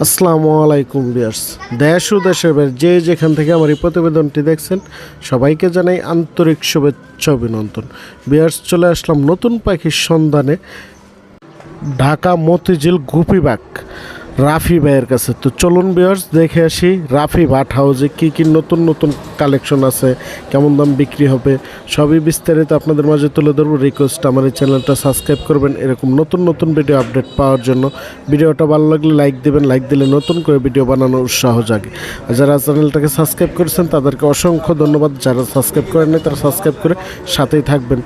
আসসালামু আলাইকুম বিয়ার্স দেশ ও দেশের যে যেখান থেকে আমার এই প্রতিবেদনটি দেখছেন, সবাইকে জানাই আন্তরিক শুভেচ্ছা অভিনন্দন। বিয়ার্স চলে আসলাম নতুন পাখির সন্ধানে, ঢাকা মতিঝিল গুপিবাগ রাফি ভাইয়ের কাছে। তো চলুন বিয়ার্স দেখে আসি রাফি ভাট হাউসে কী কী নতুন নতুন কালেকশন আছে, কেমন দাম বিক্রি হবে, সবই বিস্তারিত আপনাদের মাঝে তুলে ধরবো। রিকোয়েস্ট আমার এই চ্যানেলটা সাবস্ক্রাইব করবেন, এরকম নতুন নতুন ভিডিও আপডেট পাওয়ার জন্য। ভিডিওটা ভালো লাগলে লাইক দেবেন লাইক দিলে নতুন করে ভিডিও বানানোর উৎসাহ জাগে। যারা চ্যানেলটাকে সাবস্ক্রাইব করেছেন, তাদেরকে অসংখ্য ধন্যবাদ। যারা সাবস্ক্রাইব করেননি, তারা সাবস্ক্রাইব করে সাথেই থাকবেন।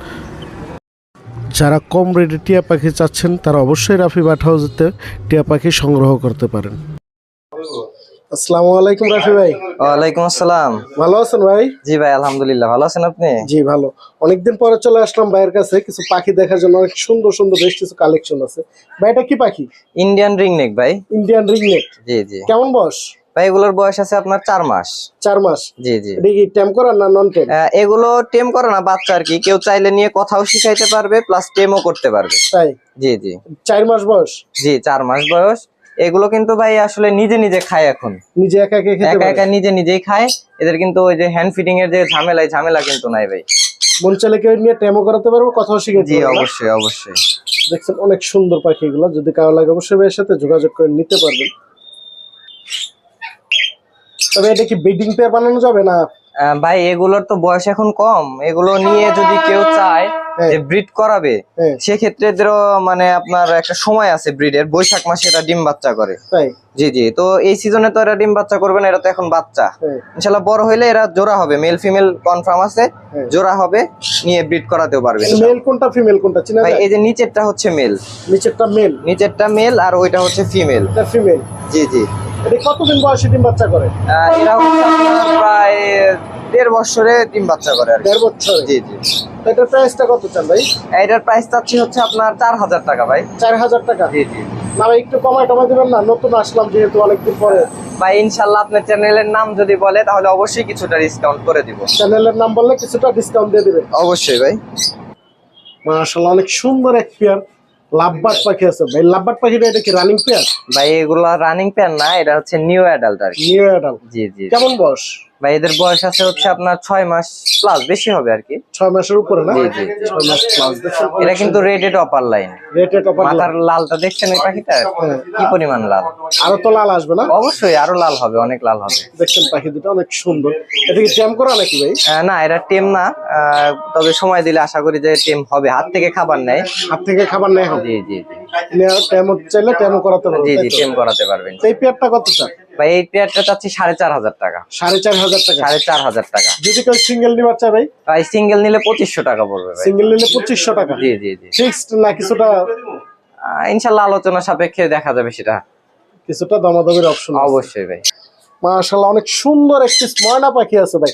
যারা কম রেটে টিয়া পাখি চাচ্ছেন তারা অবশ্যই রাফি বাট হাউসেতে টিয়া পাখি সংগ্রহ করতে পারেন। আসসালামু আলাইকুম রাফি ভাই। ওয়ালাইকুম আসসালাম। ভালো আছেন ভাই? জি ভাই আলহামদুলিল্লাহ। ভালো আছেন আপনি? জি ভালো। অনেকদিন পরে চলে আসলাম ভাইয়ের কাছে। কিছু পাখি দেখার জন্য অনেক সুন্দর সুন্দর বেশ কিছু কালেকশন আছে। ভাই এটা কি পাখি? ইন্ডিয়ান রিং নেক ভাই। ইন্ডিয়ান রিংনেট জি জি। কেমন বয়স? ভাই এগুলোর বয়স আছে আপনার চার মাস। চার মাস? জি জি। কি টেম করা না নন টেম এগুলো টেম করে না বাচ্চা আর কি। কেউ চাইলে নিয়ে কথাও শিখাইতে পারবে প্লাস টেমও করতে পারবে। তাই? জি জি। চার মাস বয়স? জি চার মাস বয়স। এগুলো কিন্তু ভাই আসলে নিজে নিজে খায় এখন। নিজে একা একা খেতে একা একা নিজে নিজেই খায়। এদের কিন্তু ওই যে হ্যান্ড ফিডিং এর যে ঝামেলা ঝামেলা কিন্তু নাই ভাই। মন চাইলে কেউ নিয়ে টেমও করাতে পারব কথাও শিখাতে জি অবশ্যই অবশ্যই। দেখছেন অনেক সুন্দর পাখি এগুলো যদি কারও লাগে অবশ্যই ভাইয়ের সাথে যোগাযোগ করে নিতে পারবেন। তবে এটা কি ব্রিডিং পেয়ার বানানো যাবে না? ভাই এগুলোর তো বয়স এখন কম। এগুলো নিয়ে যদি কেউ চায় হ্যাঁ। যে ব্রিড করাবে হ্যাঁ। সেক্ষেত্রে মানে আপনার একটা সময় আছে ব্রিডের বৈশাখ মাসে এটা ডিম বাচ্চা করে। জি জি। তো এই সিজনে তো এরা ডিম বাচ্চা করবে না এরা তো এখন বাচ্চা। হ্যাঁ। ইনশাল্লাহ বড় হইলে এরা জোড়া হবে। মেল ফিমেল কনফার্ম আছে। জোড়া হবে নিয়ে ব্রিড করাতেও পারবে মেল কোনটা ফিমেল কোনটা? চিনা ভাই এই যে নিচেরটা হচ্ছে মেল নিচেরটা মেল নিচেরটা মেল আর ওইটা হচ্ছে ফিমেল ফিমেল জি জি। এটা কতদিন বয়সে ডিম বাচ্চা করে? আপনার প্রায় দেড় বছরে ডিম বাচ্চা করে দেড় বছর? জি জি। এটার প্রাইসটা কত চান ভাই? এটার প্রাইস চাচ্ছি হচ্ছে আপনার চার হাজার টাকা ভাই। চার হাজার টাকা? জি জি। না ভাই একটু দেবেন না? নতুন আসলাম যেহেতু অনেকদিন পরে। ভাই ইনশাল্লাহ আপনার চ্যানেলের নাম যদি বলে তাহলে অবশ্যই কিছুটা ডিসকাউন্ট করে দিব। চ্যানেলের নাম বললে কিছুটা ডিসকাউন্ট দিয়ে দিবে অবশ্যই ভাই। মাশাআল্লাহ অনেক সুন্দর এক পেয়ার লাভবাট পাখি আছে। ভাই লাভবাট পাখিটা এটা কি রানিং পেয়ার ভাই এগুলা রানিং পেয়ার না এটা হচ্ছে নিউ অ্যাডাল্ট আর নিউ অ্যাডাল্ট জি জি। কেমন বয়স? ভাই এদের বয়স আছে হচ্ছে আপনার ছয় মাস প্লাস বেশি হবে আর কি। ছয় মাসের উপরে না? জি, জি। ছয় মাস প্লাস এটা কিন্তু রেডেড অপার লাইন রেটেড অফার মাথার লালটা দেখছেন এই পাখিটা? কি পরিমাণ লাল? আরও তো লাল আসবে না? অবশ্যই আরও লাল হবে অনেক লাল হবে। দেখছেন পাখি দুটো অনেক সুন্দর। এটা কি ট্যাম করা নাকি ভাই? না এটা টেম না। তবে সময় দিলে আশা করি যে টেম হবে। হাত থেকে খাবার নেয়। হাত থেকে খাবার নেই হবে জি জি ট্যামও চাইলে ট্যামও করাতে পারবে জি জি টেম করাতে পারবেন। এই পেয়ারটা কত চান? ভাই এই পেয়ারটা চাচ্ছি সাড়ে চার হাজার টাকা। সাড়ে চার হাজার টাকা। সাড়ে চার হাজার টাকা। যদি কেউ সিঙ্গেল নিবার চাই ভাই? ভাই সিঙ্গেল নিলে পঁচিশশো টাকা পড়বে সিঙ্গেল নিলে পঁচিশশো টাকা। জি জি জি। ফিক্সড না কিছুটা? ইনশাল্লাহ আলোচনা সাপেক্ষে দেখা যাবে সেটা। কিছুটা দামাদামির অপশন অবশ্যই ভাই। মাশাআল্লাহ অনেক সুন্দর একটি ময়না পাখি আছে ভাই।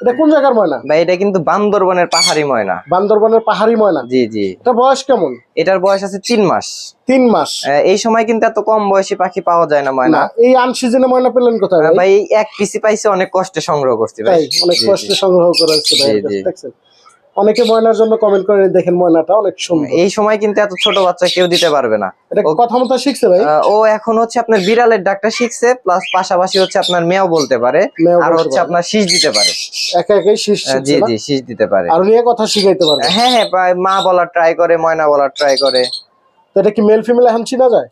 এটা কোন জায়গার ময়না? ভাই এটা কিন্তু বান্দরবনের পাহাড়ি ময়না। বান্দরবনের পাহাড়ি ময়না? জি জি। এটা বয়স কেমন? এটার বয়স আছে তিন মাস। তিন মাস? এই সময় কিন্তু এত কম বয়সী পাখি পাওয়া যায় না ময়না। এই আনসিজনে ময়না পেলেন কোথায় ভাই? এক পিসি পাইছে অনেক কষ্টে সংগ্রহ করছি ভাই। অনেক কষ্টে সংগ্রহ করা হচ্ছে ভাই। দেখছেন? অনেকে ময়নার জন্য কমেন্ট করে দেখেন ময়নাটা অনেক সুন্দর। এই সময় কিন্তু এত ছোট বাচ্চা কেউ দিতে পারবে না। এটা কথা মতো শিখছে ভাই? ও এখন হচ্ছে আপনার বিড়ালের ডাকটা শিখছে প্লাস পাশাপাশি হচ্ছে আপনার মেয়াও বলতে পারে আর হচ্ছে আপনার শীষ দিতে পারে। একা একাই শীষ জি জি শীষ দিতে পারে। আর নিয়ে কথা শিখাইতে পারবে। হ্যাঁ হ্যাঁ মা বলার ট্রাই করে ময়না বলার ট্রাই করে। তো এটা কি মেল ফিমেল এখন চিনা যায়?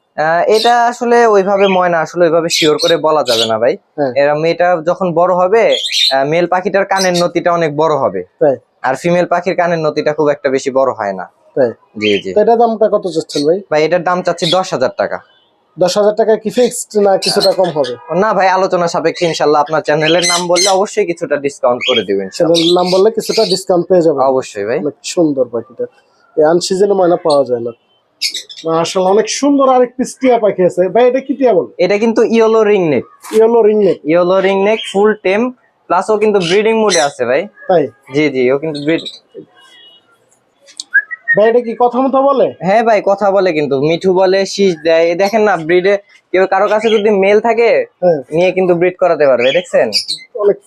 এটা আসলে ওইভাবে ময়না আসলে ওইভাবে শিওর করে বলা যাবে না ভাই। হ্যাঁ। এরা মেয়েটা যখন বড় হবে মেল পাখিটার কানের নতিটা অনেক বড় হবে। আর ফিমেল পাখির কানের নতিটা খুব একটা বেশি বড় হয় না। জি জি। এটা দামটা কত চাচ্ছেন ভাই? ভাই এটার দাম চাচ্ছি দশ হাজার টাকা। দশ হাজার টাকা কি ফিক্সড না কিছুটা কম হবে? না ভাই আলোচনা সাপেক্ষে ইনশাল্লাহ আপনার চ্যানেলের নাম বললে অবশ্যই কিছুটা ডিসকাউন্ট করে দিবেন নাম বললে কিছুটা ডিসকাউন্ট পেয়ে অবশ্যই ভাই। সুন্দর পাখিটা। এই আনসিজনে ময়না পাওয়া যায় না। আসলে অনেক সুন্দর আরেক পিস টিয়া পাখি আছে। ভাই এটা কি টিয়া বলে? এটা কিন্তু yellow ring neck. Yellow ring neck. Yellow ring neck full tame plus ও কিন্তু ব্রিডিং মুডে আছে ভাই। তাই? জি জি ও কিন্তু breed- ভাই এটা কি কথা মতো বলে? হ্যাঁ ভাই কথা বলে কিন্তু। মিঠু বলে শীষ দেয়। দেখেন না ব্রিডে কেউ কারও কাছে যদি মেল থাকে হ্যাঁ। নিয়ে কিন্তু ব্রিড করাতে পারবে দেখছেন?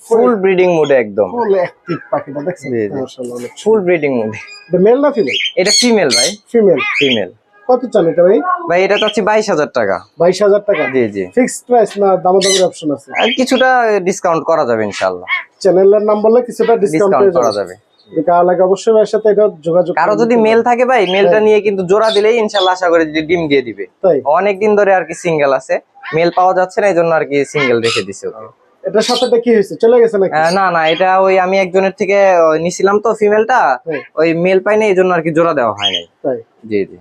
ফুল ব্রিডিং মুডে একদম। ফুল অ্যাক্টিভ পাখিটা দেখছেন? জি, জি। মাশাআল্লাহ ফুল ব্রিডিং মুডে এটা মেল না ফিমেল এটা ফিমেল ভাই। ফিমেল ফিমেল কত চান এটা ভাই? ভাই এটা চাচ্ছি বাইশ হাজার টাকা। বাইশ হাজার টাকা? জি জি। ফিক্সড প্রাইস না দামাদামের অপশন আছে? আর কিছুটা ডিসকাউন্ট করা যাবে চ্যানেলের নাম বললে কিছুটা ডিসকাউন্ট করা যাবে। যাবে লাগে অবশ্যই ভাইয়ের সাথে এটা যোগাযোগ কারও যদি মেল থাকে ভাই মেলটা নিয়ে কিন্তু জোড়া দিলেই ইনশাল্লাহ আশা করি যে ডিম দিয়ে দিবে। অনেক দিন ধরে আর কি সিঙ্গেল আছে। মেল পাওয়া যাচ্ছে না এই জন্য আর কি সিঙ্গেল রেখে দিছে ওকে। এটার সাথে কি হয়েছে? চলে গেছে নাকি? না না এটা ওই আমি একজনের থেকে নিছিলাম তো ফিমেলটা হ্যাঁ। ওই মেল পাইনি এই জন্য আর কি জোড়া দেওয়া হয় নাই। জি জি।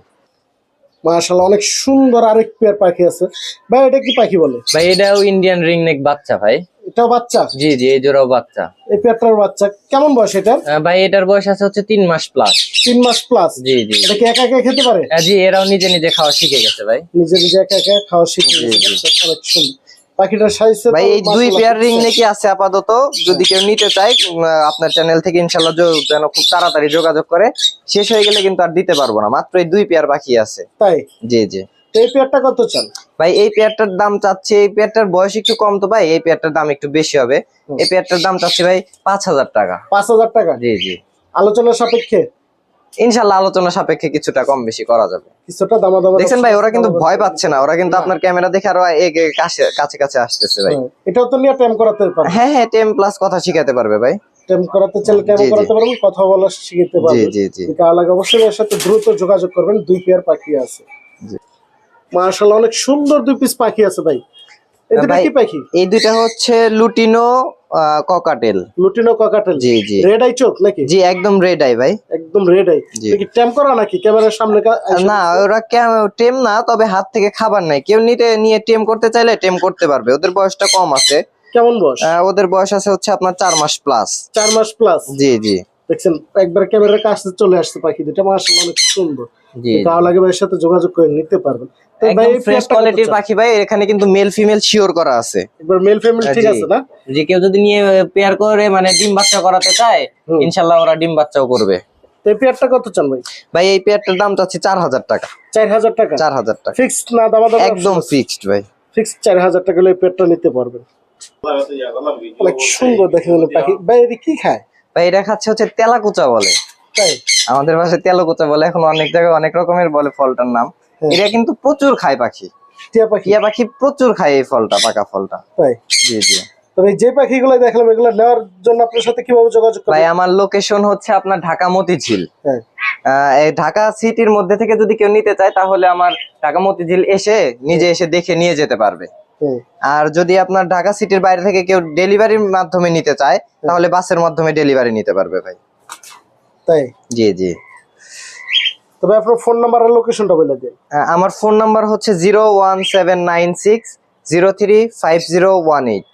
মাশাআল্লাহ অনেক সুন্দর আরেক পেয়ার পাখি আছে। ভাই এটা কি পাখি বলে? ভাই এটাও ইন্ডিয়ান রিং নেক বাচ্চা ভাই। এটাও বাচ্চা? জি জি এই জোড়াও বাচ্চা। এই পেয়ারটার বাচ্চা। কেমন বয়স এটার? ভাই এটার বয়স আছে হচ্ছে তিন মাস প্লাস তিন মাস প্লাস জি জি। এটা কি একা একা খেতে পারে? জি এরাও নিজে নিজে খাওয়া শিখে গেছে ভাই। নিজে নিজে একা একা খাওয়া শিখে গেছে। অনেক সুন্দর। পাখিটার সাইজ ভাই এই দুই পেয়ার রিং নাকি আছে আপাতত? যদি কেউ নিতে চায় আপনার চ্যানেল থেকে ইনশাল্লাহ যেন খুব তাড়াতাড়ি যোগাযোগ করে। শেষ হয়ে গেলে কিন্তু আর দিতে পারব না। মাত্র এই দুই পেয়ার বাকি আছে। তাই? জি জি। এই পেয়ারটা কত চান? ভাই এই পেয়ারটার দাম চাচ্ছি এই পেয়ারটার বয়স একটু কম তো ভাই এই পেয়ারটার দাম একটু বেশি হবে। এই পেয়ারটার দাম চাচ্ছি ভাই পাঁচ হাজার টাকা। পাঁচ হাজার টাকা? জি জি। আলোচনা সাপেক্ষে? ইনশাল্লাহ আলোচনা সাপেক্ষে কিছুটা কম বেশি করা যাবে। কিছুটা দামা দামা দেখছেন ভাই ওরা কিন্তু ভয় পাচ্ছে না ওরা কিন্তু আপনার ক্যামেরা দেখে আরও এগে কাছে কাছে কাছে আসতেছে ভাই। এটাও তো নিয়ে টাইম করাতে পারবে। হ্যাঁ হ্যাঁ টেম প্লাস কথা শিখাতে পারবে ভাই। টাইম করাতে চাইলে জি, জি। করাতে পারবেন কথা বলা শিখতে জি জি জি। যদি কার অবশ্যই এর সাথে দ্রুত যোগাযোগ করবেন দুই পেয়ার পাখি আছে। জি। মাশাআল্লাহ অনেক সুন্দর দুই পিস পাখি আছে ভাই। এই দুটো কি পাখি? এই দুইটা হচ্ছে লুটিনো ককাটেল লুটিনো ককাটেল জি জি। রেড আই চোখ নাকি? জি একদম রেড আই ভাই। একদম রেড আই জি। টেম করা নাকি? ক্যামেরার সামনে না ওরা টেম না তবে হাত থেকে খাবার নাই কেউ নিতে নিয়ে টেম করতে চাইলে টেম করতে পারবে। ওদের বয়সটা কম আছে। কেমন বয়স? ওদের বয়স আছে হচ্ছে আপনার চার মাস প্লাস চার মাস প্লাস জি জি। দেখছেন একবার ক্যামেরার কাছে চলে আসছে পাখি দুটো মাশাআল্লাহ অনেক সুন্দর। কার লাগে ভাইয়ের সাথে যোগাযোগ করে নিতে পারবেন। তো ভাই ফ্রেশ কোয়ালিটির পাখি ভাই এখানে কিন্তু মেল ফিমেল শিওর করা আছে। একবার মেল ফিমেল ঠিক আছে না? যে কেউ যদি নিয়ে পেয়ার করে মানে ডিম বাচ্চা করাতে চায় ওরা ডিম বাচ্চাও করবে। তো এই পেয়ারটা কত চান ভাই? ভাই এই পেয়ারটার দাম চাচ্ছি চার হাজার টাকা। চার হাজার টাকা? চার হাজার টাকা। ফিক্সড না দামা দামা একদম ফিক্সড ভাই। ফিক্সড চার হাজার টাকা হলে এই পেয়ারটা নিতে পারবেন। অনেক সুন্দর দেখে পাখি। ভাই এটি কি খায়? ভাই এটা খাচ্ছে হচ্ছে তেলাকুচা বলে। তাই? আমাদের ভাষায় তেলাকুচা বলে এখন অনেক জায়গায় অনেক রকমের বলে ফলটার নাম। হ্যাঁ। এটা কিন্তু প্রচুর খায় পাখি। টিয়া পাখি? টিয়া পাখি প্রচুর খায় এই ফলটা পাকা ফলটা। তাই? জি জি। তবে যে পাখিগুলো দেখলাম এগুলো নেওয়ার জন্য আপনার সাথে কীভাবে যোগাযোগ ভাই আমার লোকেশন হচ্ছে আপনার ঢাকা মতিঝিল। হ্যাঁ। আহ, এই ঢাকা সিটির মধ্যে থেকে যদি কেউ নিতে চায় তাহলে আমার ঢাকা মতিঝিল এসে নিজে এসে দেখে নিয়ে যেতে পারবে। আর যদি আপনার ঢাকা সিটির বাইরে থেকে কেউ ডেলিভারির মাধ্যমে নিতে চায় তাহলে বাসের মাধ্যমে ডেলিভারি নিতে পারবে ভাই। তাই? জি জি। তবে আপনার ফোন নাম্বার আর লোকেশনটা বলে দিন। আমার ফোন নাম্বার হচ্ছে zero one seven nine six zero three five zero one eight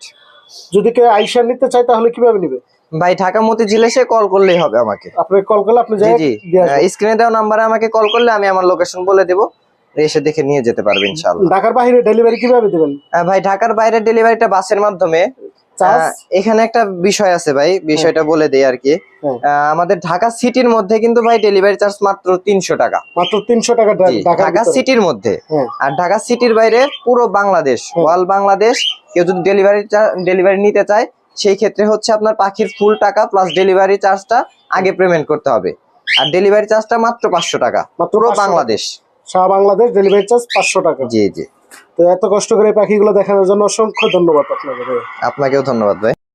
যদি কেউ আইসা নিতে চায় তাহলে কীভাবে নিবে? ভাই ঢাকা মতিঝিল এসে কল করলেই হবে আমাকে। আপনাকে কল করলে আপনি জি জি। স্ক্রিনে দেওয়া নাম্বারে আমাকে কল করলে আমি আমার লোকেশন বলে দেবো। এসে দেখে নিয়ে যেতে পারবে ইনশাল্লাহ ঢাকার বাইরে ডেলিভারি কীভাবে দিবেন? ভাই ঢাকার বাইরে ডেলিভারিটা বাসের মাধ্যমে। এখানে একটা বিষয় আছে ভাই বিষয়টা বলে দেই আর কি। হ্যাঁ। আমাদের ঢাকা সিটির মধ্যে কিন্তু ভাই ডেলিভারি চার্জ মাত্র তিনশো টাকা। মাত্র তিনশো টাকা ঢাকা সিটির মধ্যে। হ্যাঁ। আর ঢাকা সিটির বাইরে পুরো বাংলাদেশ ওয়াল বাংলাদেশ কেউ যদি ডেলিভারি ডেলিভারি নিতে চায় সেই ক্ষেত্রে হচ্ছে আপনার পাখির ফুল টাকা প্লাস ডেলিভারি চার্জটা আগে পেমেন্ট করতে হবে। আর ডেলিভারি চার্জটা মাত্র পাঁচশো টাকা। পুরো বাংলাদেশ। সারা বাংলাদেশ ডেলিভারি চার্জ পাঁচশো টাকা। জি জি। তো এত কষ্ট করে পাখিগুলো দেখানোর জন্য অসংখ্য ধন্যবাদ আপনাকে আপনাকেও ধন্যবাদ ভাই।